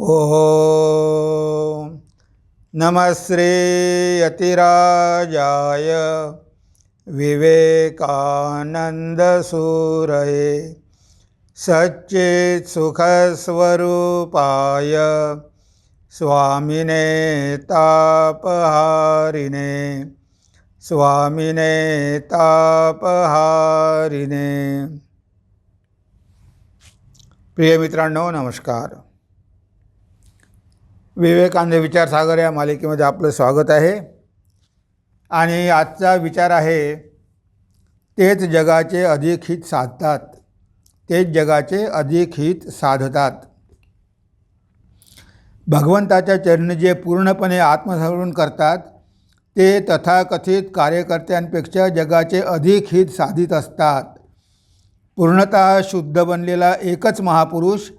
ॐ श्री यतिराजाय विवेकानन्दसूरये सच्चित्सुखस्वरूपाय स्वामिने तापहारिणे स्वामिने तापहारिणे। प्रिय मित्रांनो नमस्कार। विवेकानंद विचारसागर या मालिकेमध्ये आपलं स्वागत आहे. आणि आजचा विचार आहे तेच जगाचे अधिक हित साधतात. तेच जगाचे अधिक हित साधतात. भगवंताच्या चरणी जे पूर्णपणे आत्मसमर्पण करतात ते तथाकथित कार्यकर्त्यांपेक्षा जगाचे अधिक हित साधित असतात. पूर्णतः शुद्ध बनलेला एकच महापुरुष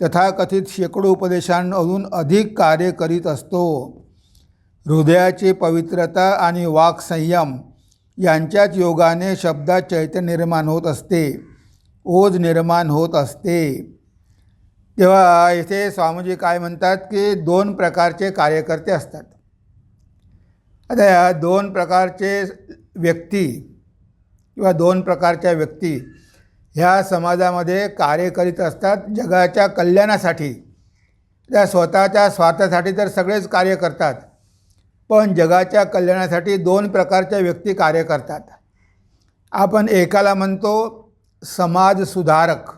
तथाकथित शेकडो उपदेशांमधून अधिक कार्य करीत असतो. हृदयाची पवित्रता आणि वाक्संयम यांच्याच योगाने शब्दात चैतन्य निर्माण होत असते ओज निर्माण होत असते. तेव्हा इथे स्वामीजी काय म्हणतात की दोन प्रकारचे कार्यकर्ते असतात. आता या दोन प्रकारचे व्यक्ती किंवा दोन प्रकारच्या व्यक्ती ह्या समाजामध्ये कार्य करीत असतात जगाच्या कल्याणासाठी. त्या स्वतःच्या स्वार्थासाठी तर सगळेच कार्य करतात. पण जगाच्या कल्याणासाठी दोन प्रकारच्या व्यक्ती कार्य करतात. आपण एकाला म्हणतो समाज सुधारक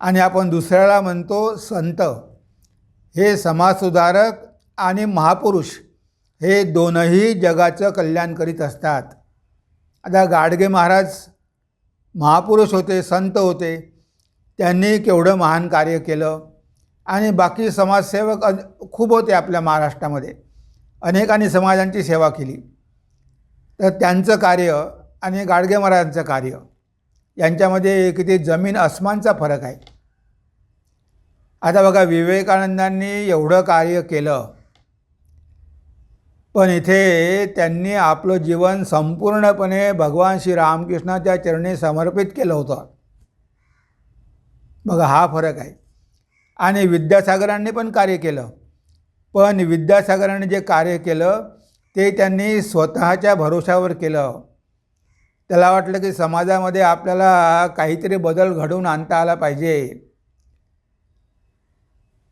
आणि आपण दुसऱ्याला म्हणतो संत. हे समाजसुधारक आणि महापुरुष हे दोनही जगाचं कल्याण करीत असतात. आता गाडगे महाराज महापुरुष होते संत होते त्यांनी केवढं महान कार्य केलं. आणि बाकी समाजसेवक खूप होते आपल्या महाराष्ट्रामध्ये. अनेकांनी समाजांची सेवा केली. तर त्यांचं कार्य आणि गाडगे महाराजांचं कार्य यांच्यामध्ये किती जमीन अस्मानचा फरक आहे. आता बघा विवेकानंदांनी एवढं कार्य केलं. पण इथे त्यांनी आपलं जीवन संपूर्णपणे भगवान श्री रामकृष्णाच्या चरणी समर्पित केलं होतं. बघा हा फरक आहे. आणि विद्यासागरांनी पण कार्य केलं. पण विद्यासागरांनी जे कार्य केलं ते त्यांनी स्वतःच्या भरोशावर केलं. त्याला वाटलं की समाजामध्ये आपल्याला काहीतरी बदल घडवून आणता आला पाहिजे.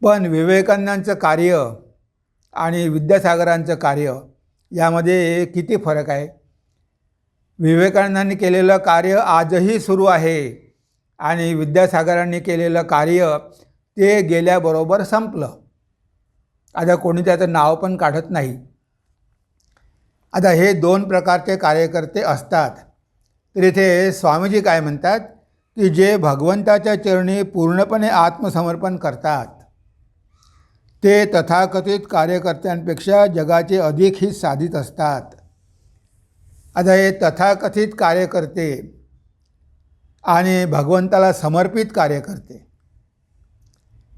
पण विवेकानंदांचं कार्य आणि विद्यासागरांचं कार्य यामध्ये किती फरक आहे? विवेकानंदांनी केलेलं कार्य आजही सुरू आहे आणि विद्यासागरांनी केलेलं कार्य ते गेल्याबरोबर संपलं. आता कोणी त्याचं नाव पण काढत नाही. आता हे दोन प्रकारचे कार्यकर्ते असतात. तर इथे स्वामीजी काय म्हणतात? की जे भगवंताच्या चरणी पूर्णपणे आत्मसमर्पण करतात. ते तथाकथित कार्यकर्त्यांपेक्षा जगाचे अधिक हित साधित असतात. आता हे तथाकथित कार्यकर्ते आणि भगवंताला समर्पित कार्यकर्ते.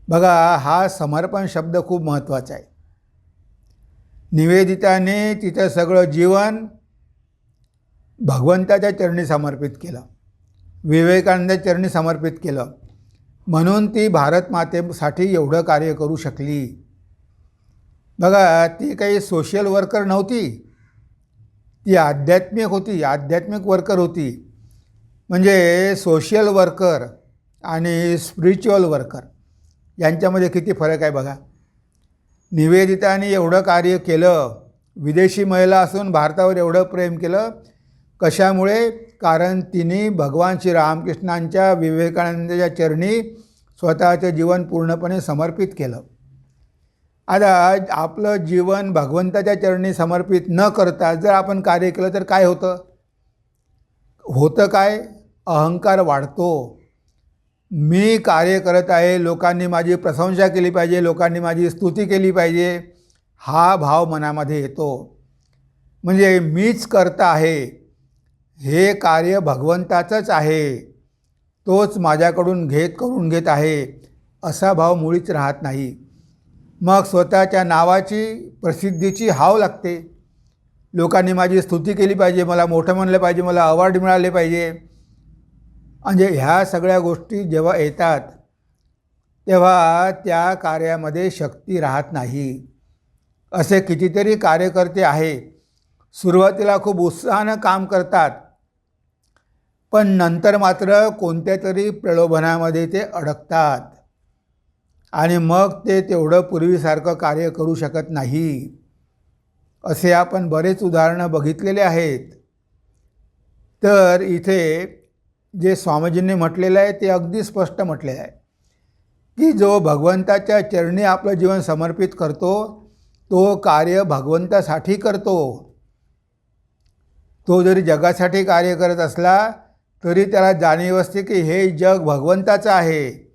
बघा हा समर्पण शब्द खूप महत्त्वाचा आहे. निवेदिताने तिचं सगळं जीवन भगवंताच्या चरणी समर्पित केलं. विवेकानंद चरणी समर्पित केलं. म्हणून ती भारतमातेसाठी एवढं कार्य करू शकली. बघा ती काही सोशल वर्कर नव्हती. ती आध्यात्मिक होती आध्यात्मिक वर्कर होती. म्हणजे सोशल वर्कर आणि स्पिरिच्युअल वर्कर यांच्यामध्ये किती फरक आहे बघा. निवेदिताने एवढं कार्य केलं विदेशी महिला असून भारतावर एवढं प्रेम केलं कशामुळे? कारण तिने भगवान श्री रामकृष्णांच्या विवेकानंदाच्या चरणी स्वतःचं जीवन पूर्णपणे समर्पित केलं. आता आपलं जीवन भगवंताच्या चरणी समर्पित न करता जर आपण कार्य केलं तर काय होतं? होतं काय? अहंकार वाढतो. मी कार्य करत आहे लोकांनी माझी प्रशंसा केली पाहिजे लोकांनी माझी स्तुती केली पाहिजे हा भाव मनामध्ये येतो. म्हणजे मीच करता आहे हे कार्य भगवंताचंच आहे. तोच माझ्याकडून घेत करून घेत आहे असा भाव मुळीच राहत नाही. मग स्वतःच्या नावाची प्रसिद्धीची हाव लागते. लोकांनी माझी स्तुती केली पाहिजे मला मोठं म्हणलं पाहिजे मला अवॉर्ड मिळाले पाहिजे. म्हणजे ह्या सगळ्या गोष्टी जेव्हा येतात तेव्हा त्या कार्यामध्ये शक्ती राहत नाही. असे कितीतरी कार्यकर्ते आहे सुरुवातीला खूप उत्साहानं काम करतात पण नंतर मात्र कोणत्या तरी प्रलोभनामध्ये ते अडकतात. आणि मग ते तेवढं पूर्वीसारखं कार्य करू शकत नाही. असे आपण बरेच उदाहरणं बघितलेले आहेत. तर इथे जे स्वामीजींनी म्हटलेलं आहे ते अगदी स्पष्ट म्हटलेलं आहे की जो भगवंताच्या चरणी आपलं जीवन समर्पित करतो तो कार्य भगवंतासाठी करतो. तो जरी जगासाठी कार्य करत असला तरी त्याला जाणीव असते की हे जग भगवंताचं आहे.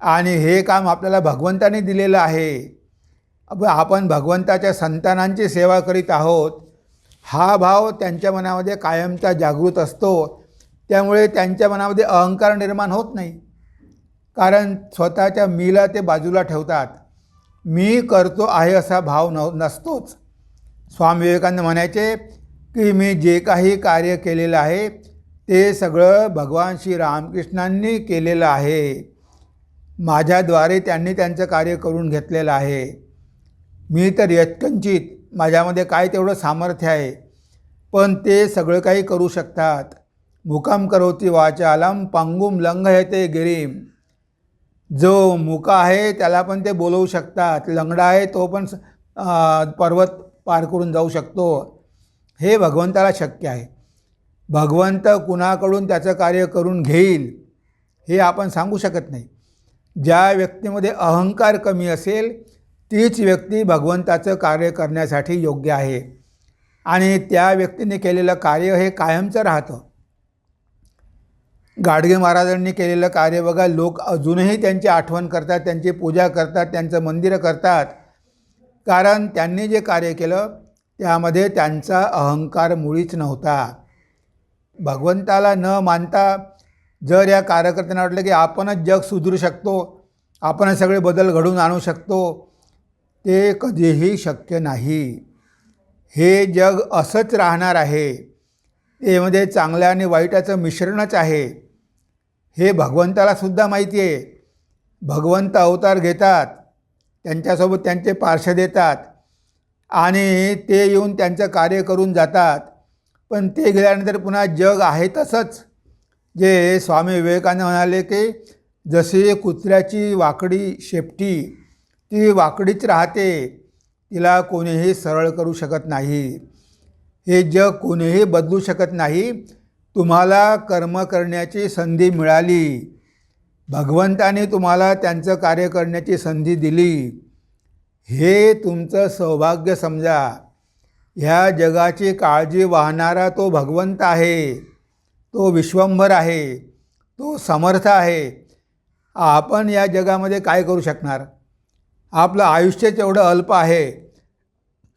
आणि हे काम आपल्याला भगवंताने दिलेलं आहे. आपण भगवंताच्या संतानांची सेवा करीत आहोत. हा भाव त्यांच्या मनामध्ये कायमचा जागृत असतो. त्यामुळे त्यांच्या मनामध्ये अहंकार निर्माण होत नाही. कारण स्वतःच्या मीला ते बाजूला ठेवतात. मी करतो आहे असा भाव न नसतोच. स्वामी विवेकानंद म्हणायचे की मी जे काही कार्य केलेलं आहे ते सगळं भगवान श्री रामकृष्णांनी केलेलं आहे. माझ्याद्वारे त्यांनी त्यांचं कार्य करून घेतलेलं आहे. मी तर यत्कंचित माझ्यामध्ये काय तेवढं सामर्थ्य आहे पण ते सगळं काही करू शकतात. मुकाम करवती वाचालम पांगुम लंघ ते गिरीम. जो मुका आहे त्याला पण ते बोलवू शकतात. लंगडा आहे तो पण स- पर्वत पार करून जाऊ शकतो. हे भगवंताला शक्य आहे. भगवंत कुणाकडून त्याचं कार्य करून घेईल हे आपण सांगू शकत नाही. ज्या व्यक्तीमध्ये अहंकार कमी असेल तीच व्यक्ती भगवंताचं कार्य करण्यासाठी योग्य आहे. आणि त्या व्यक्तीने केलेलं कार्य हे कायमचं राहतं. गाडगे महाराजांनी केलेलं कार्य बघा लोक अजूनही त्यांची आठवण करतात त्यांची पूजा करतात त्यांचं मंदिरं करतात. कारण त्यांनी जे कार्य केलं त्यामध्ये त्यांचा अहंकार मुळीच नव्हता. भगवंताला न मानता जर या कार्यकर्त्यांना वाटलं की आपणच जग सुधरू शकतो आपणच सगळे बदल घडून आणू शकतो ते कधीही शक्य नाही. हे जग असंच राहणार आहे. यामध्ये चांगल्या आणि वाईटाचं मिश्रणच आहे. हे भगवंतालासुद्धा माहिती आहे. भगवंत अवतार घेतात त्यांच्यासोबत त्यांचे पार्श्व देतात आणि ते येऊन त्यांचं कार्य करून जातात. पण ते गेल्यानंतर पुन्हा जग आहे तसंच. जे स्वामी विवेकानंद म्हणाले की जशी कुत्र्याची वाकडी शेपटी ती वाकडीच राहते. तिला कोणीही सरळ करू शकत नाही. हे जग कोणीही बदलू शकत नाही. तुम्हाला कर्म करण्याची संधी मिळाली. भगवंताने तुम्हाला त्यांचं कार्य करण्याची संधी दिली. हे तुमचं सौभाग्य समजा. ह्या जगाची काळजी वाहणारा तो भगवंत आहे. तो विश्वंभर आहे. तो समर्थ आहे. आपण या जगामध्ये काय करू शकणार? आपलं आयुष्यच एवढं अल्प आहे.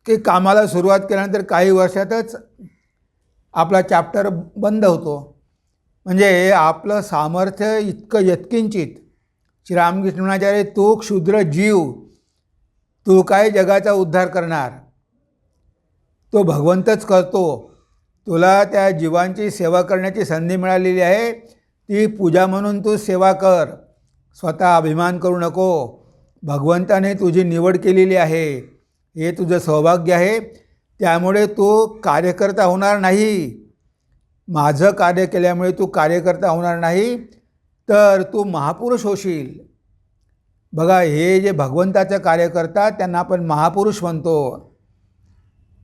की कामाला सुरुवात केल्यानंतर काही वर्षातच आपला चॅप्टर बंद होतो. म्हणजे आपलं सामर्थ्य इतकं यत्किंचित. श्री रामकृष्णाचार्य तो क्षुद्र जीव. तू काय जगाचा उद्धार करणार? तो भगवंतच करतो. तुला त्या जीवांची सेवा करण्याची संधी मिळालेली आहे. ती पूजा म्हणून तू सेवा कर. स्वतः अभिमान करू नको. भगवंताने तुझी निवड केलेली आहे. हे तुझं सौभाग्य आहे. त्यामुळे तू कार्यकर्ता होणार नाही. माझं कार्य केल्यामुळे तू कार्यकर्ता होणार नाही. तर तू महापुरुष होशील. बघा हे जे भगवंताचं कार्य करतात त्यांना आपण महापुरुष म्हणतो.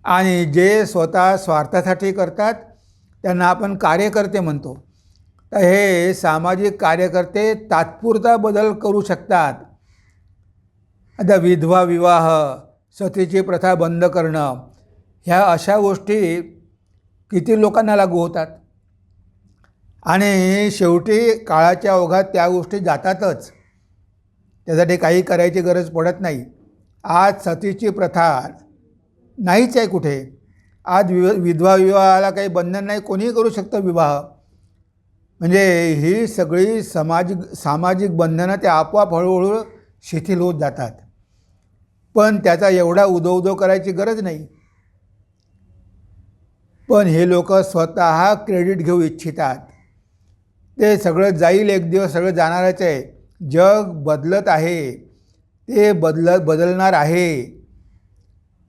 आणि जे स्वतः स्वार्थासाठी करतात त्यांना आपण कार्यकर्ते म्हणतो. तर हे सामाजिक कार्यकर्ते तात्पुरता बदल करू शकतात. आता विधवा विवाह सतीची प्रथा बंद करणं ह्या अशा गोष्टी किती लोकांना लागू होतात. आणि शेवटी काळाच्या ओघात त्या गोष्टी जातातच. त्यासाठी काही करायची गरज पडत नाही. आज सतीची प्रथा नाहीच आहे कुठे. आज विव विधवा विवाहाला काही बंधन नाही कोणीही करू शकतं विवाह. म्हणजे ही सगळी सामाजिक सामाजिक बंधनं ते आपोआप हळूहळू शिथिल होत जातात. पण त्याचा एवढा उदो उदो करायची गरज नाही. पण हे लोक स्वतः क्रेडिट घेऊ इच्छितात. ते सगळं जाईल एक दिवस सगळं जाणारच आहे. जग बदलत आहे ते बदलत बदलणार आहे.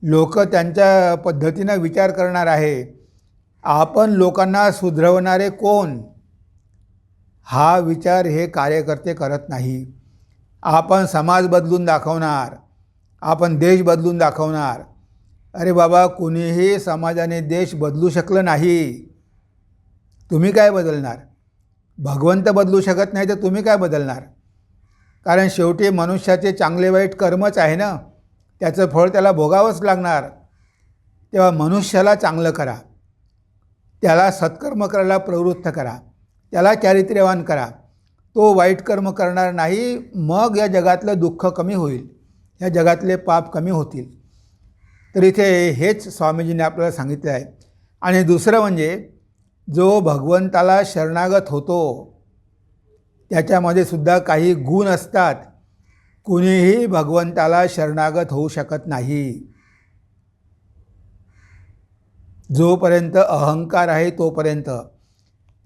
लोक त्यांच्या पद्धतीनं विचार करणार आहे. आपण लोकांना सुधरवणारे कोण? हा विचार हे कार्यकर्ते करत नाही. आपण समाज बदलून दाखवणार. आपण देश बदलून दाखवणार. अरे बाबा कुणीही समाजाने देश बदलू शकलं नाही. तुम्ही काय बदलणार? भगवंत बदलू शकत नाही तर तुम्ही काय बदलणार? कारण शेवटी मनुष्याचे चांगले वाईट कर्मच आहे ना? त्याचं फळ त्याला भोगावंच लागणार. तेव्हा मनुष्याला चांगलं करा. त्याला सत्कर्म करायला प्रवृत्त करा. त्याला चारित्र्यवान करा. तो वाईट कर्म करणार नाही मग या जगातलं दुःख कमी होईल. या जगातले पाप कमी होतील. तर इथे हेच स्वामीजीने आपल्याला सांगितलं आहे. आणि दुसरं म्हणजे जो भगवंताला शरणागत होतो त्याच्यामध्ये सुद्धा काही गुण असतात. कुणीही भगवंताला शरणागत होऊ शकत नाही. जोपर्यंत अहंकार आहे तोपर्यंत.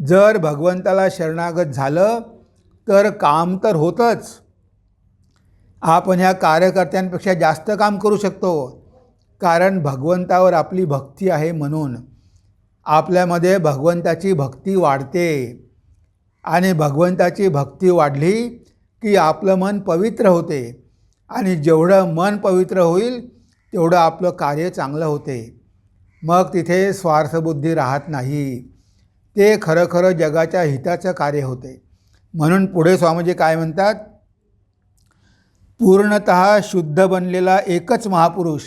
जर भगवंताला शरणागत झालं तर काम तर होतंच. आपण ह्या कार्यकर्त्यांपेक्षा जास्त काम करू शकतो. कारण भगवंतावर आपली भक्ती आहे म्हणून. आपल्यामध्ये भगवंताची भक्ती वाढते. आणि भगवंताची भक्ती वाढली की आपलं मन पवित्र होते. आणि जेवढं मन पवित्र होईल तेवढं आपलं कार्य चांगलं होते. मग तिथे स्वार्थबुद्धी राहत नाही. ते खरं खरं जगाच्या हिताचं कार्य होते. म्हणून पुढे स्वामीजी काय म्हणतात? पूर्णत शुद्ध बनलेला एकच महापुरुष.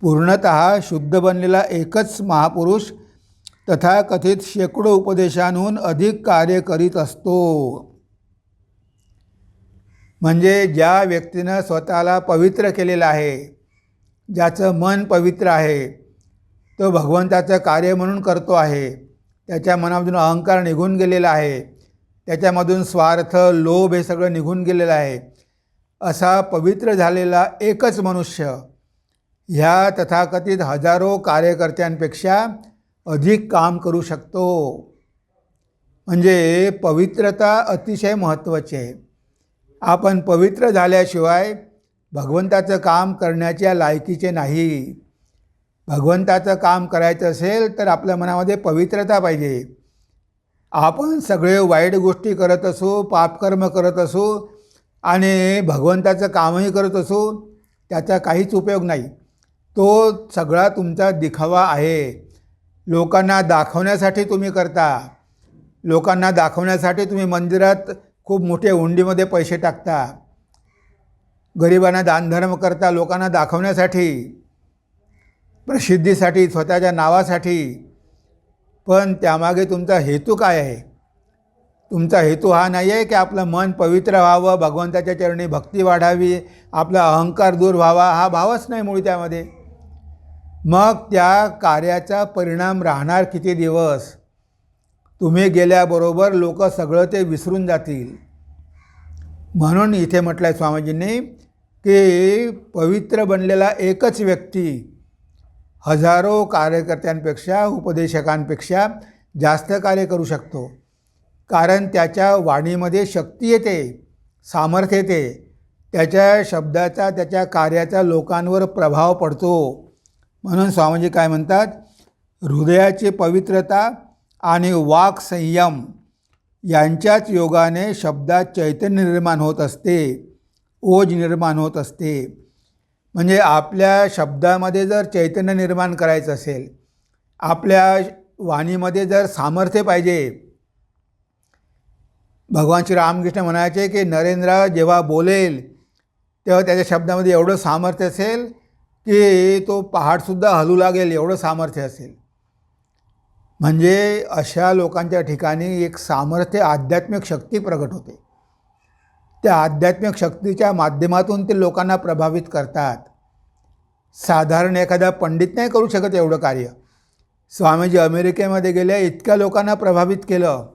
पूर्णत शुद्ध बनलेला एकच महापुरुष तथाकथित शेकडो उपदेशांहून अधिक कार्य करीत असतो. म्हणजे ज्या व्यक्तीनं स्वतःला पवित्र केलेलं आहे ज्याचं मन पवित्र आहे तो भगवंताचं कार्य म्हणून करतो आहे त्याच्या मनामधून अहंकार निघून गेलेला आहे त्याच्यामधून स्वार्थ लोभ हे सगळं निघून गेलेलं आहे असा पवित्र झालेला एकच मनुष्य ह्या तथाकथित हजारो कार्यकर्त्यांपेक्षा अधिक काम करू शकतो. म्हणजे पवित्रता अतिशय महत्त्वाची आहे. आपण पवित्र झाल्याशिवाय भगवंताचं काम करण्याच्या लायकीचे नाही. भगवंताचं काम करायचं असेल तर आपल्या मनामध्ये पवित्रता पाहिजे. आपण सगळे वाईट गोष्टी करत असू पापकर्म करत असू आणि भगवंताचं कामही करत असू त्याचा काहीच उपयोग नाही. तो सगळा तुमचा दिखावा आहे. लोकांना दाखवण्यासाठी तुम्ही करता. लोकांना दाखवण्यासाठी तुम्ही मंदिरात खूप मोठ्या हुंडीमध्ये पैसे टाकता. गरिबांना दानधर्म करता लोकांना दाखवण्यासाठी प्रसिद्धीसाठी स्वतःच्या नावासाठी. पण त्यामागे तुमचा हेतू काय आहे? तुमचा हेतू हा नाही आहे की आपलं मन पवित्र व्हावं भगवंताच्या चरणी भक्ती वाढावी आपला अहंकार दूर व्हावा हा भावच नाही मुळी त्यामध्ये. मग त्या कार्याचा परिणाम राहणार किती दिवस? तुम्ही गेल्याबरोबर लोक सगळं ते विसरून जातील. म्हणून इथे म्हटलं आहे स्वामीजींनी की पवित्र बनलेला एकच व्यक्ती हजारो कार्यकर्त्यांपेक्षा उपदेशकांपेक्षा जास्त कार्य करू शकतो. कारण त्याच्या वाणीमध्ये शक्ती येते सामर्थ्य येते. त्याच्या शब्दाचा त्याच्या कार्याचा लोकांवर प्रभाव पडतो. म्हणून स्वामीजी काय म्हणतात? हृदयाची पवित्रता आणि वाक संयम यांच्याच योगाने शब्दात चैतन्य निर्माण होत असते ओज निर्माण होत असते. म्हणजे आपल्या शब्दामध्ये जर चैतन्य निर्माण करायचं असेल आपल्या वाणीमध्ये जर सामर्थ्य पाहिजे. भगवान श्री रामकृष्ण म्हणायचे की नरेंद्र जेव्हा बोलेल तेव्हा त्याच्या शब्दामध्ये एवढं सामर्थ्य असेल की तो पहाडसुद्धा हलू लागेल एवढं सामर्थ्य असेल. म्हणजे अशा लोकांच्या ठिकाणी एक सामर्थ्य आध्यात्मिक शक्ती प्रगट होते. त्या आध्यात्मिक शक्तीच्या माध्यमातून ते लोकांना प्रभावित करतात. साधारण एखादा पंडित नाही करू शकत एवढं कार्य. स्वामीजी अमेरिकेमध्ये गेल्या इतक्या लोकांना प्रभावित केलं.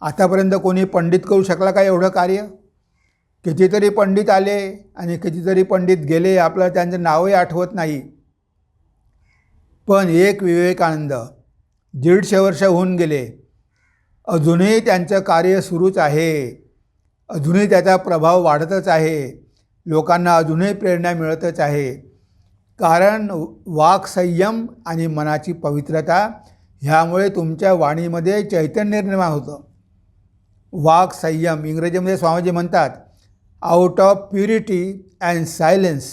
आतापर्यंत कोणी पंडित करू शकला का एवढं कार्य? कितीतरी पंडित आले आणि कितीतरी पंडित गेले आपलं त्यांचं नावही आठवत नाही. पण एक विवेकानंद दीडशे वर्ष होऊन गेले. अजूनही त्यांचं कार्य सुरूच आहे. अजूनही त्याचा प्रभाव वाढतच आहे. लोकांना अजूनही प्रेरणा मिळतच आहे. कारण वाक संयम आणि मनाची पवित्रता ह्यामुळे तुमच्या वाणीमध्ये चैतन्य निर्माण होतं. वाक संयम इंग्रजीमध्ये स्वामीजी म्हणतात out of purity and silence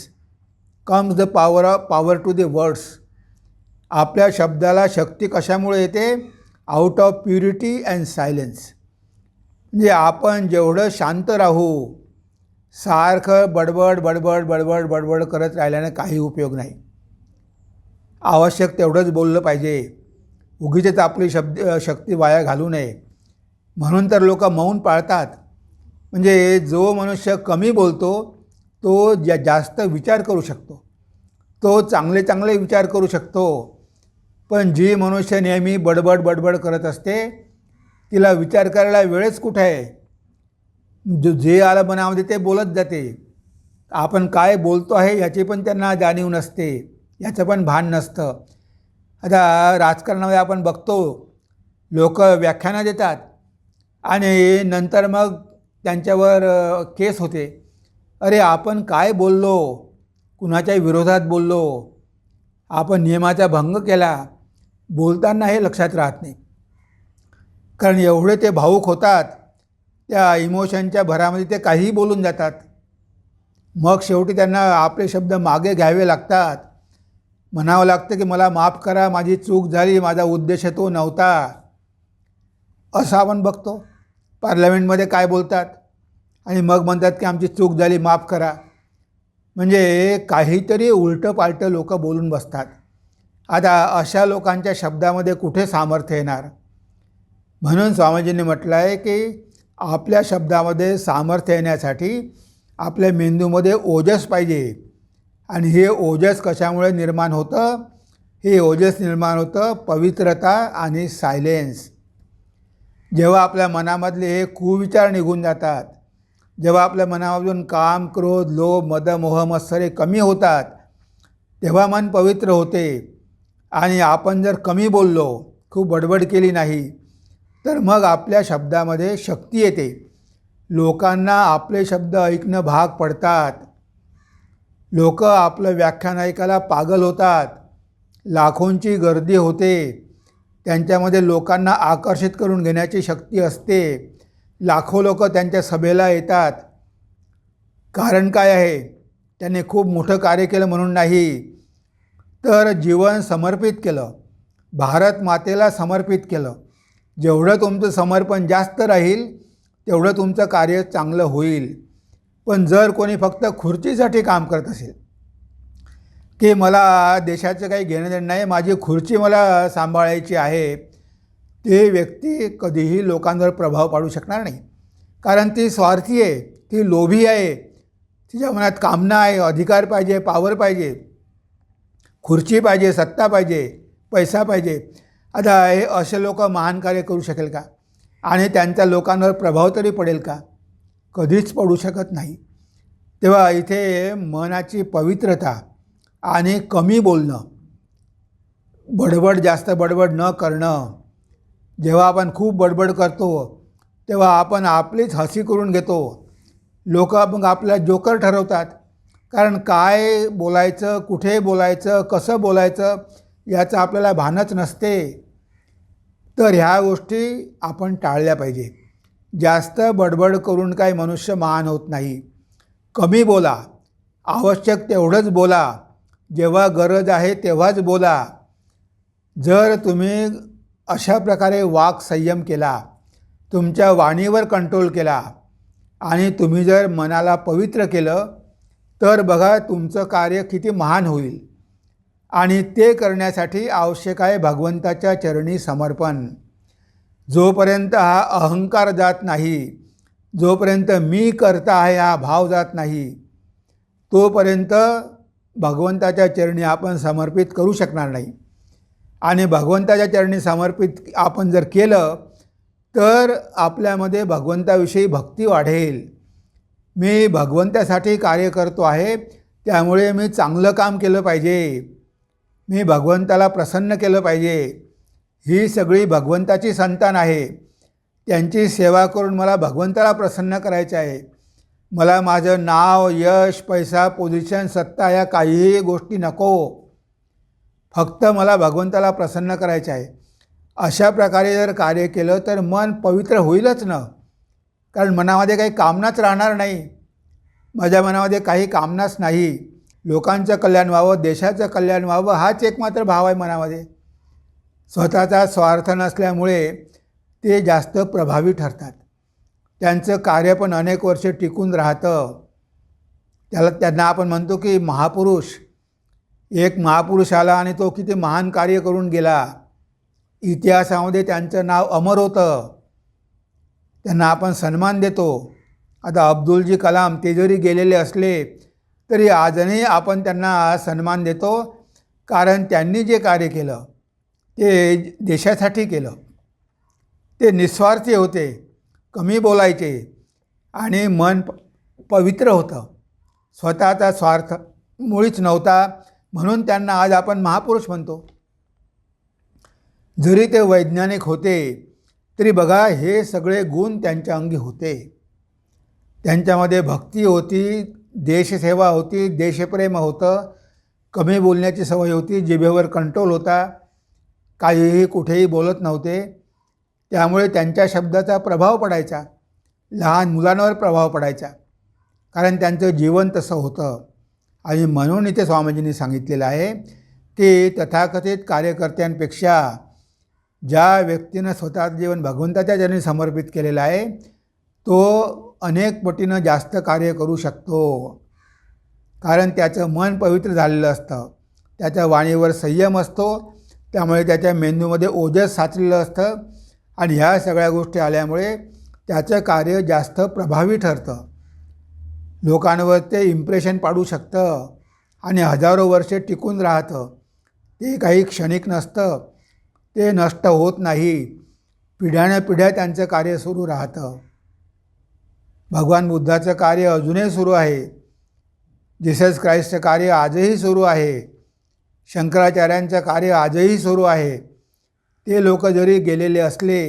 comes the power of power to the words आपल्या शब्दाला शक्ती कशामुळे येते? Out of purity and silence म्हणजे आपण जेवढं शांत राहू सारखं बडबड बडबड बडबड बडबड करत राहिल्यानं काही उपयोग नाही. आवश्यक तेवढंच बोललं पाहिजे. उगीचच आपली शब्द शक्ती वाया घालू नये. म्हणून तर लोक मौन पाळतात. म्हणजे जो मनुष्य कमी बोलतो तो जा जास्त विचार करू शकतो. तो चांगले चांगले विचार करू शकतो. पण जी मनुष्य नेहमी बडबड बडबड करत असते तिला विचार करायला वेळच कुठे आहे? जो जे आलं मनामध्ये ते बोलत जाते. आपण काय बोलतो आहे याची पण त्यांना जाणीव नसते. याचं पण भान नसतं. आता राजकारणामध्ये आपण बघतो लोक व्याख्यानं देतात आणि नंतर मग त्यांच्यावर केस होते. अरे आपण काय बोललो? कुणाच्या विरोधात बोललो. आपण नियमाचा भंग केला. बोलताना हे लक्षात राहत नाही. कारण एवढे ते भाऊक होतात त्या इमोशनच्या भरामध्ये ते काहीही बोलून जातात. मग शेवटी त्यांना आपले शब्द मागे घ्यावे लागतात. म्हणावं लागतं की मला माफ करा माझी चूक झाली माझा उद्देश तो नव्हता. असं आपण बघतो. पार्लमेंटमध्ये काय बोलतात? आणि मग म्हणतात की आमची चूक झाली माफ करा. म्हणजे काहीतरी उलटं पालटं लोक बोलून बसतात. आता अशा लोकांच्या शब्दामध्ये कुठे सामर्थ्य येणार? म्हणून स्वामीजींनी म्हटलं आहे की आपल्या शब्दामध्ये सामर्थ्य येण्यासाठी आपल्या मेंदूमध्ये ओजस पाहिजे. आणि हे ओजस कशामुळे निर्माण होतं? हे ओजस निर्माण होतं पवित्रता आणि सायलेन्स. जेव्हा आपल्या मनामधले हे कुविचार निघून जातात जेव्हा आपल्या मनामधून काम क्रोध लोभ मद मोह मत्सरे कमी होतात तेव्हा मन पवित्र होते. आणि आपण जर कमी बोललो खूप बडबड केली नाही तर मग आपल्या शब्दामध्ये शक्ती येते. लोकांना आपले शब्द ऐकणं भाग पडतात. लोक आपलं व्याख्यान ऐकायला पागल होतात. लाखोंची गर्दी होते. त्यांच्यामध्ये लोकांना आकर्षित करून घेण्याची शक्ती असते. लाखो लोक त्यांच्या सभेला येतात. कारण काय आहे? त्यांनी खूप मोठं कार्य केलं म्हणून नाही. तर जीवन समर्पित केलं. भारत मातेला समर्पित केलं. जेवढं तुमचं समर्पण जास्त राहील तेवढं तुमचं कार्य चांगलं होईल. पण जर कोणी फक्त खुर्चीसाठी काम करत असेल ते मला देशाचं काही घेणं देणं नाही माझी खुर्ची मला सांभाळायची आहे. ते व्यक्ती कधीही लोकांवर प्रभाव पाडू शकणार नाही. कारण ती स्वार्थी आहे ती लोभी आहे तिच्या मनात कामना आहे अधिकार पाहिजे पावर पाहिजे खुर्ची पाहिजे सत्ता पाहिजे पैसा पाहिजे. आता हे असे लोक महान कार्य करू शकेल का? आणि त्यांचा लोकांवर प्रभाव तरी पडेल का? कधीच पडू शकत नाही. तेव्हा इथे मनाची पवित्रता आणि कमी बोलणं. बडबड जास्त बडबड न करणं. जेव्हा आपण खूप बडबड करतो तेव्हा आपण आपलीच हसी करून घेतो. लोक मग आपल्या जोकर ठरवतात. कारण काय बोलायचं कुठे बोलायचं कसं बोलायचं याचं आपल्याला भानच नसते. तर ह्या गोष्टी आपण टाळल्या पाहिजे. जास्त बडबड करून काही मनुष्य महान होत नाही. कमी बोला. आवश्यक तेवढंच बोला. जेव्हा गरज आहे तेव्हाच बोला. जर तुम्ही अशा प्रकारे वाक संयम केला तुमच्या वाणीवर कंट्रोल केला आणि तुम्ही जर मनाला पवित्र केलं तर बघा तुमचं कार्य किती महान होईल आणि ते करण्यासाठी आवश्यक आहे भगवंताच्या चरणी समर्पण. जोपर्यंत हा अहंकार जात नाही जोपर्यंत मी करता आहे हा भाव जात नाही तोपर्यंत भगवंताच्या चरणी आपण समर्पित करू शकणार नाही. आणि भगवंताच्या चरणी समर्पित आपण जर केलं तर आपल्यामध्ये भगवंताविषयी भक्ती वाढेल. मी भगवंतासाठी कार्य करतो आहे त्यामुळे मी चांगलं काम केलं पाहिजे. मी भगवंताला प्रसन्न केलं पाहिजे. ही सगळी भगवंताची संतान आहे. त्यांची सेवा करून मला भगवंताला प्रसन्न करायचे आहे. मला माझं नाव यश पैसा पोझिशन सत्ता या काहीही गोष्टी नको. फक्त मला भगवंताला प्रसन्न करायचे आहे. अशा प्रकारे जर कार्य केलं तर मन पवित्र होईलच ना. कारण मनामध्ये काही कामनाच राहणार नाही. माझ्या मनामध्ये काही कामनाच नाही. लोकांचं कल्याण व्हावं देशाचं कल्याण व्हावं हाच एकमात्र भाव आहे मनामध्ये. स्वतःचा स्वार्थ नसल्यामुळे ते जास्त प्रभावी ठरतात. त्यांचं कार्य पण अनेक वर्ष टिकून राहतं. त्याला त्यांना आपण म्हणतो की महापुरुष एक महापुरुष आला आणि तो किती महान कार्य करून गेला. इतिहासामध्ये त्यांचं नाव अमर होतं. त्यांना आपण सन्मान देतो. आता अब्दुलजी कलाम ते जरी गेलेले असले तरी आजही आपण त्यांना सन्मान देतो कारण त्यांनी जे कार्य केलं ते देशासाठी केलं. ते निस्वार्थी होते. कमी बोलायचे आणि मन प पवित्र होतं. स्वतःचा स्वार्थ मुळीच नव्हता म्हणून त्यांना आज आपण महापुरुष म्हणतो. जरी ते वैज्ञानिक होते तरी बघा हे सगळे गुण त्यांच्या अंगी होते. त्यांच्यामध्ये भक्ती होती देशसेवा होती देशप्रेम होतं कमी बोलण्याची सवय होती जिभेवर कंट्रोल होता काहीही कुठेही बोलत नव्हते. त्यामुळे त्यांच्या शब्दाचा प्रभाव पडायचा. लहान मुलांवर प्रभाव पडायचा. कारण त्यांचं जीवन तसं होतं. आणि म्हणून इथे स्वामीजींनी सांगितलेलं आहे की तथाकथित कार्यकर्त्यांपेक्षा ज्या व्यक्तीनं स्वतःचं जीवन भगवंताच्या ज्यांनी समर्पित केलेलं आहे तो अनेक पटीनं जास्त कार्य करू शकतो. कारण त्याचं मन पवित्र झालेलं असतं. त्याच्या वाणीवर संयम असतो. त्यामुळे त्याच्या मेंदूमध्ये ओजस साचलेलं असतं. आणि ह्या सगळ्या गोष्टी आल्यामुळे त्याचं कार्य जास्त प्रभावी ठरतं. लोकांवर ते इम्प्रेशन पाडू शकतं आणि हजारो वर्षे टिकून राहतं. ते काही क्षणिक नसतं. ते नष्ट होत नाही. पिढ्यानपिढ्या त्यांचं कार्य सुरू राहतं. भगवान बुद्धाचं कार्य अजूनही सुरू आहे. जिसस क्राईस्टचं कार्य आजही सुरू आहे. शंकराचार्यांचं कार्य आजही सुरू आहे. ते लोक जरी गेलेले असले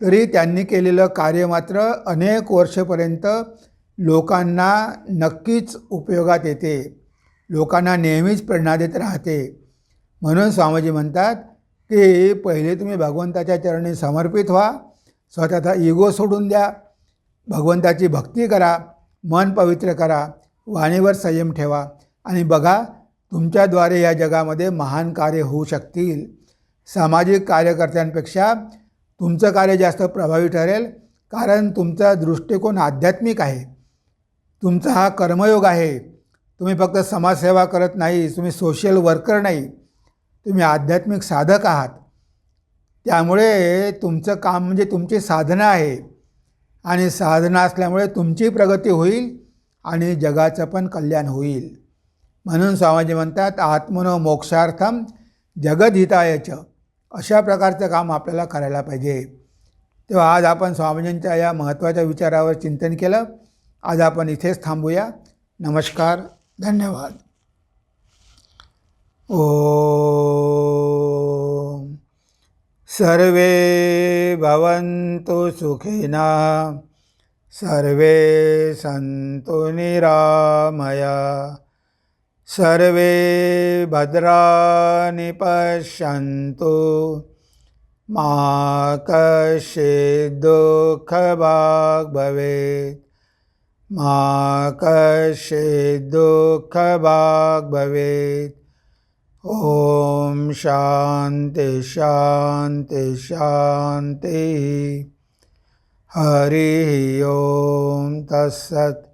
तरी त्यांनी केलेलं कार्य मात्र अनेक वर्षपर्यंत लोकांना नक्कीच उपयोगात येते. लोकांना नेहमीच प्रेरणा देत राहते. म्हणून स्वामीजी म्हणतात की पहिले तुम्ही भगवंताच्या चरणी समर्पित व्हा स्वतःचा इगो सोडून द्या भगवंताची भक्ती करा मन पवित्र करा वाणीवर संयम ठेवा आणि बघा तुमच्याद्वारे या जगामध्ये महान कार्य होऊ शकतील. सामाजिक कार्यकर्त्यांपेक्षा तुमचं कार्य जास्त प्रभावी ठरेल कारण तुमचा दृष्टिकोन आध्यात्मिक आहे. तुमचा हा कर्मयोग आहे. तुम्ही फक्त समाजसेवा करत नाही तुम्ही सोशल वर्कर नाही. तुम्ही आध्यात्मिक साधक आहात. त्यामुळे तुमचं काम म्हणजे तुमची साधना आहे. आणि साधना असल्यामुळे तुमची प्रगती होईल आणि जगाचं पण कल्याण होईल. म्हणून स्वामीजी म्हणतात आत्मनो मोक्षार्थम जगदहितायचं अशा प्रकारचं काम आपल्याला करायला पाहिजे. तेव्हा आज आपण स्वामीजींच्या या महत्त्वाच्या विचारावर चिंतन केलं. आज आपण इथेच थांबूया. नमस्कार. धन्यवाद. ओ सर्वे भवन्तु सुखिना. सर्वे सन्तु निरामया. सर्वे भद्राणि पश्यन्तु। मा कश्चित् दुःखभाग् भवेत्। मा कश्चित् दुःखभाग् भवेत्। ॐ शान्ति शान्ति शान्तिः। हरिः ॐ तत्सत्